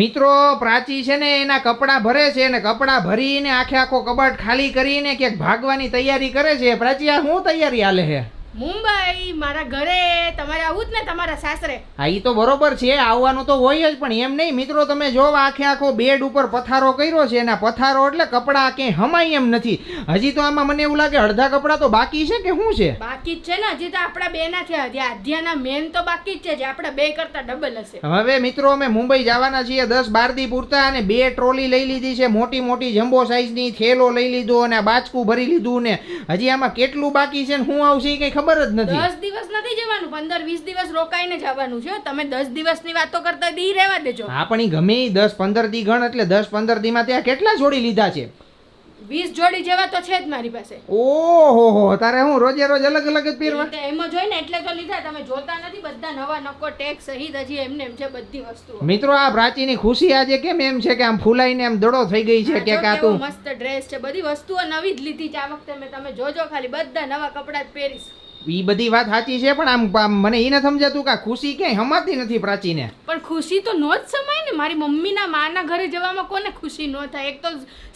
મિત્રો, પ્રાચી છે ને, એના કપડાં ભરે છે ને કપડાં ભરીને આખે આખો કબાટ ખાલી કરીને ક્યાંક ભાગવાની તૈયારી કરે છે. પ્રાચી, આ શું તૈયારી હાલે છે મુંબઈ મારા ઘરે તમારે આવું જ ને તમારા સાસરે. હા એ તો બરોબર છે આવવાનું તો હોય જ પણ એમ નહીં. મિત્રો તમે જો આખે આખો બેડ ઉપર પથારો કર્યો છે. અને પથારો એટલે કપડાં ક્યાંય હમાય એમ નથી. હજી તો આમાં મને એવું લાગે અડધા કપડાં તો બાકી છે કે શું છે? બાકી જ છે ને હજી તો આપણા બે ના થયા. હજી આધ્યાના મેન તો બાકી જ છે જે આપણા બે કરતા ડબલ હશે. હવે મિત્રો અમે મુંબઈ જવાના છીએ. દસ બાર દી પૂરતા અને બે ટ્રોલી લઈ લીધી છે. મોટી મોટી જમ્બો સાઈઝની થેલો લઈ લીધો અને બાચકું ભરી લીધું ને. હજી આમાં કેટલું બાકી છે ને શું આવશે કઈ ખબર જ નથી. દસ દિવસ નથી જવાનું પંદર વીસ દિવસ રોકાઈને જવાનું છે તમે દસ દિવસની વાતો કરતા દી રહેવા દેજો. હા પણ ઈ ગમે ઈ દસ પંદર દી ગણ એટલે દસ પંદર દીમાં ત્યાં કેટલા જોડી લીધા છે? વીસ જોડી જેવા તો છે જ મારી પાસે. ઓહો હો તારે હું રોજે રોજ અલગ અલગ જ પહેરવા? એમાં તો એમ જ હોય ને એટલે તો લીધા તમે જોતા નથી બધા નવા નકો ટેક્સ સહિત હજી એમને એમ છે બધી વસ્તુ મિત્રો આ પ્રાચીની ખુશી આજે કેમ એમ છે કે આમ ફૂલાઈને એમ દડો થઈ ગઈ છે કે આ તું? મસ્ત ડ્રેસ છે. બધી વસ્તુઓ નવી જ લીધી છે. આ વખતે મેં તમે જોજો ખાલી બધા નવા કપડાં જ પહેરીશ. ઈ બધી વાત સાચી છે, પણ આમ મને એ ન સમજાતું કે ખુશી ક્યાંય હમાતી નથી પ્રાચીને. પણ ખુશી તો નો જ સમાય મારી મમ્મીના માના ઘરે જવામાં કોને ખુશી ન થાય? એક તો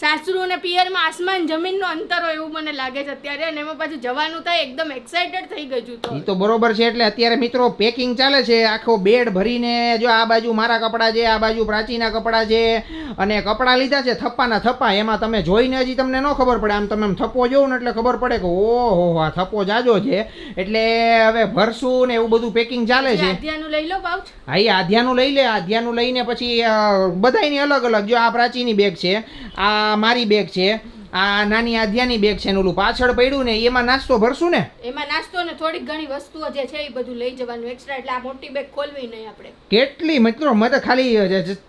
સાસરુ અને પિયરમાં આસમાન જમીનનો અંતર હોય એવું મને લાગે છે અત્યારે અને એમાં પાછું જવાનું થાય એકદમ એક્સાઇટેડ થઈ ગયું છું તો. બરોબર છે એટલે અત્યારે મિત્રો પેકિંગ ચાલે છે આખો બેડ ભરીને જો આ બાજુ મારા કપડાં છે આ બાજુ પ્રાચીના કપડાં છે અને કપડાં લીધા છે થપ્પાના થપ્પા એમાં તમે જોઈને હજી તમને ન ખબર પડે આમ તમે થપ્પો જોવો ને એટલે ખબર પડે કે ઓહો આ થપ્પો જાજો છે. એટલે હવે ભરશું ને એવું બધું પેકિંગ ચાલે છે. આધ્યાનું લઈ લો પાઉચ હા એ આધ્યાનું લઈ લે આધ્યાનું લઈને પછી અ, બધાયની અલગ અલગ. જો આ પ્રાચીની બેગ છે આ મારી બેગ છે આ નાની આધ્યાની બેગ છે ને ઓલું પાછળ પડ્યું ને એમાં નાસ્તો ભરશું ને? એમાં નાસ્તો ને થોડીક ઘણી વસ્તુઓ જે છે એ બધું લઈ જવાનું એક્સ્ટ્રા એટલે આ મોટી બેગ ખોલવી નહીં આપણે. કેટલી મિત્રો મેં તો ખાલી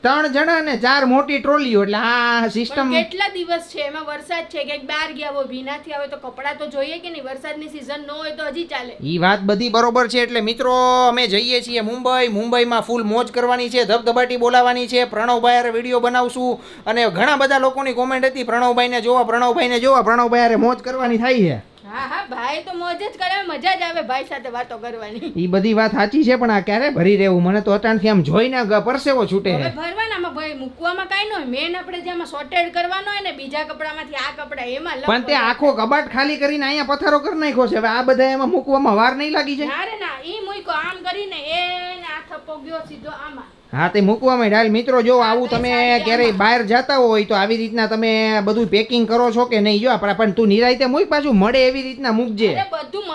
ત્રણ જણા ને ચાર મોટી ટ્રોલીઓ એટલે આ સિસ્ટમ કેટલા દિવસ છે? એમાં વરસાદ છે કે બહાર ગયા હોય ભીનાથી આવે તો કપડાં તો જોઈએ કે નહીં? વરસાદની સિઝન ન હોય તો હજી ચાલે. એ વાત બધી બરોબર છે એટલે મિત્રો અમે જઈએ છીએ મુંબઈ. મુંબઈમાં ફૂલ મોજ કરવાની છે ધબધબાટી બોલાવાની છે. પ્રણવભાઈ વીડિયો બનાવશું. અને ઘણા બધા લોકોની કોમેન્ટ હતી પ્રણવભાઈને જોવા પ્રણવભાઈને જોવા પ્રણવભાઈ અરે મોજ કરવાની થાય છે. હા હા ભાઈ તો મોજ જ કરે મજા જ આવે ભાઈ સાથે વાતો કરવાની. ઈ બધી વાત સાચી છે પણ આ ક્યારે ભરી રહેવું? મને તો અટાણથી આમ જોઈને પરસેવો છૂટે છે. ભરવાનામાં ભાઈ મૂકવામાં કાઈ ન હોય. મેન આપણે જેમાં શોર્ટેડ કરવાનો હોય ને બીજા કપડામાંથી આ કપડા એમાં પણ તે આખો કબાટ ખાલી કરીને અહીંયા પથારો કરી નાખ્યો છે. હવે આ બધા એમાં મૂકવામાં વાર નહીં લાગી છે ના રે ના ઈ મૂક્યો આમ કરીને એ આ થપ્પો ગયો સીધો આમાં. હા તે મૂકવામાં ડાલ મિત્રો જો આવું તમે ક્યારેય બહાર જતા હોય તો આવી રીતના તમે બધું પેકિંગ કરો છો કે નહીં? જો આપણા પણ તું નિરાયતે મૂક પાછું મળે એવી રીતના મૂકજે. બધું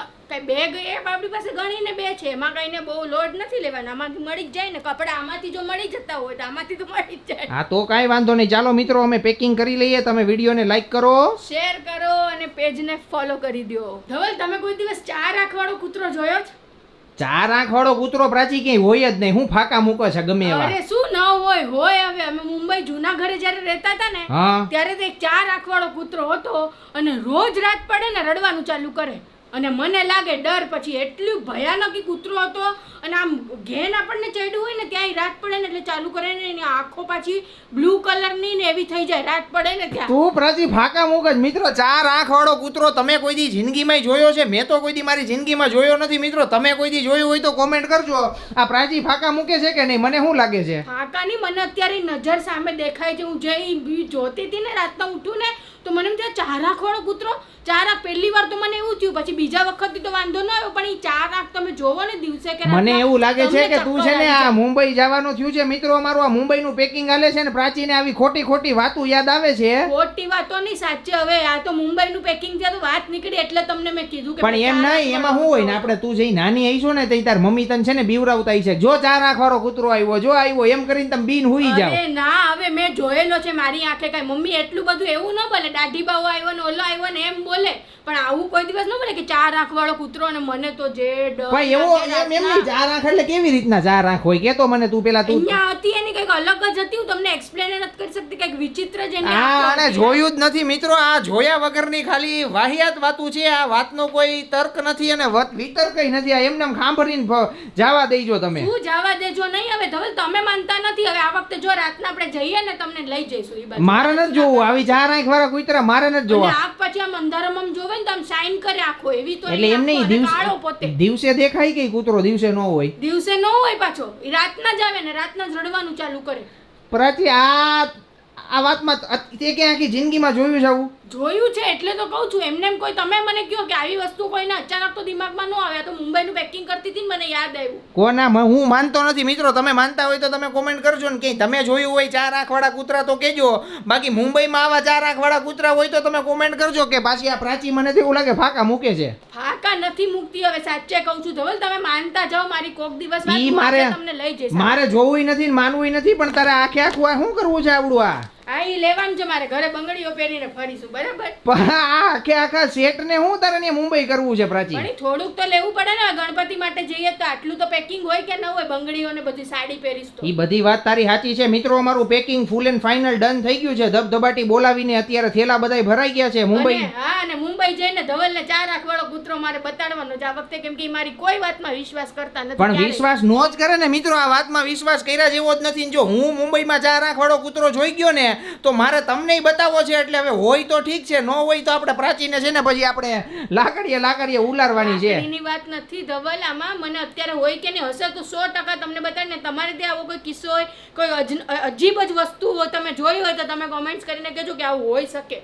બેગ એ આપણી પાસે ગણીને બે છે. એમાં કઈને બહુ લોડ નથી લેવાનો. આમાંથી મળી જ જાય ને. કપડા આમાંથી જો મળી જતા હોય તો આમાંથી તો મળી જ જાય. હા તો કાંઈ વાંધો નહીં. ચાલો મિત્રો અમે પેકિંગ કરી લઈએ. તમે વિડીયોને લાઈક કરો. શેર કરો અને પેજને ફોલો કરી દો ધવલ તમે કોઈ દિવસ ચાર રાખવાળો કૂતરો જોયો છે? ચાર આંખ વાળો કૂતરો પ્રાચી ક્યાંય હોય જ નહીં. હું ફાકા મૂકો છે ગમે એવા. અરે શું ન હોય? હોય હવે. અમે મુંબઈ જૂના ઘરે જ્યારે રહેતા હતા ને ત્યારે તો એક ચાર આંખવાળો કૂતરો હતો અને રોજ રાત પડે ને રડવાનું ચાલુ કરે. અને મને લાગે ડર પછી એટલું ભયાનક એ કૂતરો હતો અને આમ ઘેન આપણને ચડ્યું હોય ને ત્યાં રાત પડે ને એટલે ચાલુ કરે ને એની આંખો પાછી બ્લુ કલરની ને એવી થઈ જાય રાત પડે ને ત્યાં. તું પ્રાચી ફાકા મૂક જ. મિત્રો ચાર આંખ વાળો કૂતરો તમે કોઈ દી જિંદગીમાં જોયો છે? મેં તો કોઈ દી મારી જિંદગીમાં જોયો નથી. મિત્રો તમે કોઈ દી જોયું હોય તો કોમેન્ટ કરજો. આ પ્રાચી ફાકા મૂકે છે કે નહીં? મને શું લાગે છે? ફાકાની મને અત્યારે નજર સામે દેખાય છે. હું જે જોતી હતી ને રાતના ઉઠું ને તો મને એમ થયું ચા આંખવાળો કૂતરો? ચા રાખ. પહેલી વાર તો મને એવું થયું પછી બીજા વખત તો વાંધો ન આવ્યો પણ એ ચાર રાખ તમે જોવો ને દિવસે કે મને એવું લાગે છે કે તું છે ને આ મુંબઈ જવાનું થયું છે. મિત્રો અમારું આ મુંબઈનું પેકિંગ હાલે છે ને પ્રાચીને આવી ખોટી ખોટી વાતો યાદ આવે છે. ખોટી વાતો નહીં સાચી. હવે આ તો મુંબઈનું પેકિંગ છે તો વાત નીકળી એટલે તમને મેં કીધું કે પણ એમ નહીં એમાં શું હોય ને આપણે તું જઈ નાની આવીશું ને તઈ તાર મમ્મી તને છે ને બીવરાવતા છે. જો ચા આંખવાળો કૂતરો આવ્યો જો આવ્યો એમ કરીને તમે બીન હુઈ જાવ ના હવે મેં જોયેલો છે મારી આંખે કઈ. મમ્મી એટલું બધું એવું ન બોલે. દાઢી બાવો આવ્યો ને ઓલો આવ્યો ને એમ બોલે. પણ આવું કોઈ દિવસ ન બોલે કે ચાર આંખ વાળો કૂતરો અને મને તો જે ભાઈ એવો એમ એમ નહીં ચાર આંખ એટલે કેવી રીતના ચાર આંખ હોય? કે તો મને તું પેલા તું અહીંયા હતી એની કંઈક અલગ જ હતી હું તમને એક્સપ્લેન નથી કરી શકતી કંઈક વિચિત્ર જ એની આ આંખો જોયું જ નથી મિત્રો આ જોયા વગરની ખાલી વાહિયાત વાતું છે આ વાતનો કોઈ તર્ક નથી અને વત- વિતર્ક નથી આ એમને સાંભળીને જવા દેજો તમે. શું જવા દેજો? નહીં હવે ધવલ તમે માનતા નથી હવે આ વખતે જો રાતના આપણે જઈએ ને તમને લઈ જઈશું. મારે નથી જોવું આવી ચાર આંખ વાળા કૂતરા મારે નથી અને જોવા. આંખ પછી આમ અંધારામાં જોવે ને તો આમ શાઇન કરે આખો એવી તો એટલે એમ નહીં દિવસે પોતે. દિવસે દેખાય કે કૂતરો દિવસે ન હોય? દિવસે ન હોય પાછો. રાતના જ આવે ને રાતના જ રડવાનું ચાલુ કરે. પ્રાચી આ આ વાતમાં તે ક્યાં આખી જિંદગીમાં જોયું છે આવું જોયું છે એટલે તો કહું છું એમને એમ કોઈ તમે મને કહો કે આવી વસ્તુ કોઈને અચાનક તો દિમાગમાં ન આવે તો મુંબઈનું પેકિંગ કરતી હતી મને યાદ આવ્યું. કોના હું માનતો નથી મિત્રો તમે માનતા હોય તો તમે કોમેન્ટ કરજો ને કે તમે જોયું હોય ચાર આંખવાળા કૂતરા તો કહેજો. બાકી મુંબઈમાં આવા ચાર આંખવાળા કૂતરા હોય તો તમે કોમેન્ટ કરજો કે પાછી આ પ્રાચી મને તો એવું લાગે ફાકા મૂકે છે. ફાકા નથી મૂકતી. હવે સાચે કહું છું ધવલ તમે માનતા જાઓ મારી કોક દિવસ વાત મારે તમને લઈ જઈશ. મારે જોવું નથી માનવું નથી પણ તારે આખે આખું આ શું કરવું છે આવડું આ? હા ઈ લેવાનું છે મારે. ઘરે બંગડીઓ પહેરીને ફરીશું બરાબર? પણ આ આખે આખા સેટ ને હું તારે ને મુંબઈ કરવું છે પ્રાચી પણ થોડુંક તો લેવું પડે ને. ગણપતિ માટે જઈએ તો આટલું તો પેકિંગ હોય કે ન હોય બંગડીઓ ને બધી સાડી પહેરીશ તો. એ બધી વાત તારી સાચી છે. મિત્રો અમારું packing full and final done થઈ ગયું છે. ધબધબાટી બોલાવીને અત્યારે થેલા બધાય ભરાઈ ગયા છે મુંબઈ. હા અને મુંબઈ જઈને ધવલને ચાર આંખ કૂતરો મારે બતાડવાનો છે. આ વખતે કેમ કે ઈ મારી કોઈ વાતમાં વિશ્વાસ કરતા નથી પણ વિશ્વાસ નો જ કરે ને મિત્રો. આ વાતમાં વિશ્વાસ કર્યા જેવો જ નથી જો હું મુંબઈમાં ચાર આંખ વાળો કૂતરો જોઈ ગયો ને તો મારે તમને બતાવવો છે એટલે હવે હોય તો ઠીક છે, ન હોય તો આપણે પ્રાચીને છે ને પછી આપણે લાકડીએ લાકડીએ ઉલારવાની છે. એની વાત નથી ધવલામાં મને અત્યારે હોય કે નહીં હશે તો સો ટકા તમને બતાવીને તમારે ત્યાં આવો કોઈ કિસ્સો હોય, કોઈ અજીબ જ વસ્તુ હોય તમે જોઈ હોય તો તમે કોમેન્ટ્સ કરીને કહેજો કે આવું હોઈ શકે.